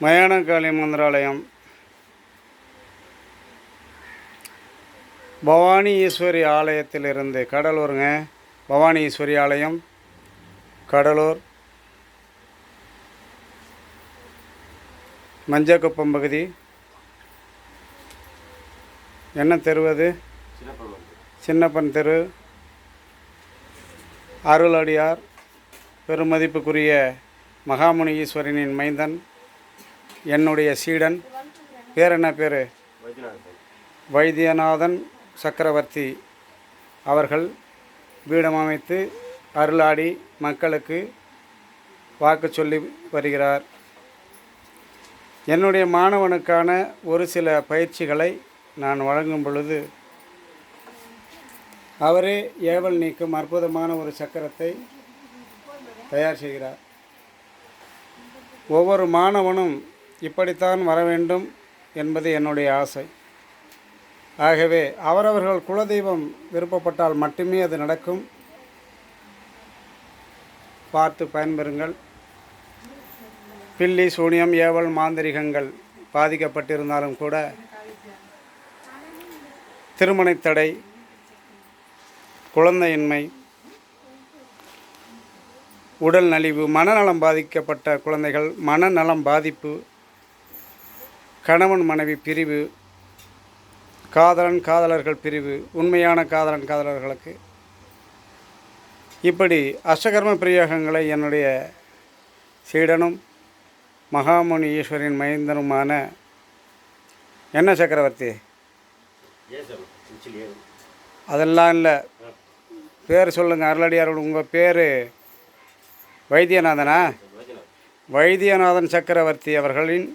மயானகாளி மந்திராலயம். பவானி ஈஸ்வரி ஆலயத்திலிருந்து கடலூருங்க. பவானி ஈஸ்வரி ஆலயம் கடலூர். மஞ்சக்குப்பம் பகுதி. என்ன தெருவது சின்னப்பன் தெரு. அருளடியார். பெருமதிப்புக்குரிய மகாமுனி ஈஸ்வரனின் மைந்தன். என்னுடைய சீடன். பேர் என்ன பேர்? வைத்தியநாதன் சக்கரவர்த்தி அவர்கள் பீடம் அமைத்து அருளாடி மக்களுக்கு வாக்கு சொல்லி வருகிறார். என்னுடைய மாணவனுக்கான ஒரு சில பயிற்சிகளை நான் வழங்கும் பொழுது அவரே ஏவல் நீக்கும் அற்புதமான ஒரு சக்கரத்தை தயார் செய்கிறார். ஒவ்வொரு மாணவனும் இப்படித்தான் வர வேண்டும் என்பது என்னுடைய ஆசை. ஆகவே அவரவர்கள் குலதெய்வம் விருப்பப்பட்டால் மட்டுமே அது நடக்கும். பார்த்து பயன்பெறுங்கள். பில்லி சூனியம் ஏவல் மாந்திரிகங்கள் பாதிக்கப்பட்டிருந்தாலும் கூட திருமணத்தடை குழந்தையின்மை உடல் நலிவு மனநலம் பாதிக்கப்பட்ட குழந்தைகள் மனநலம் பாதிப்பு கணவன் மனைவி பிரிவு காதலன் காதலர்கள் பிரிவு உண்மையான காதலன் காதலர்களுக்கு. இப்படி அஷ்டகர்ம பிரயோகங்களை என்னுடைய சீடனும் மகாமுனி ஈஸ்வரின் மைந்தனுமான என்ன சக்கரவர்த்தி? அதெல்லாம் இல்லை. பேர் சொல்லுங்கள் அருளடியார் உங்கள் பேர் வைத்தியநாதனா? வைத்தியநாதன் சக்கரவர்த்தி அவர்களின்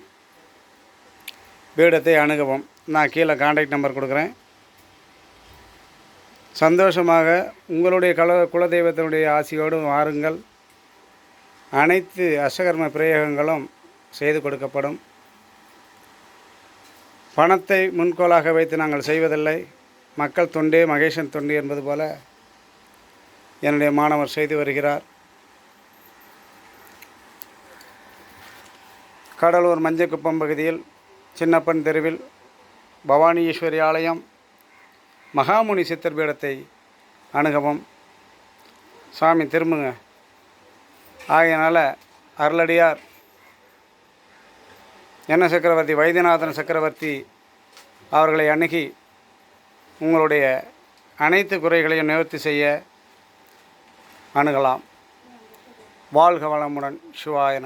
பீடத்தை அணுகவும். நான் கீழே காண்டாக்ட் நம்பர் கொடுக்குறேன். சந்தோஷமாக உங்களுடைய கல குலதெய்வத்தினுடைய ஆசியோடும் வாருங்கள். அனைத்து அஷ்டகர்ம பிரயோகங்களும் செய்து கொடுக்கப்படும். பணத்தை முன்கோலாக வைத்து நாங்கள் செய்வதில்லை. மக்கள் தொண்டே மகேஷன் தொண்டு என்பது போல என்னுடைய மாணவர் செய்து வருகிறார். கடலூர் மஞ்சக்குப்பம் பகுதியில் சின்னப்பன் தெருவில் பவானி ஈஸ்வரி ஆலயம் மகாமுனி சித்தர் பீடத்தை அணுகவும். சாமி திரும்புங்க. ஆகையினால் அருளடியார் என்ன சக்கரவர்த்தி வைத்தியநாதன் சக்கரவர்த்தி அவர்களை அணுகி உங்களுடைய அனைத்து குறைகளையும் நிவர்த்தி செய்ய அணுகலாம். வாழ்க வளமுடன். சிவாய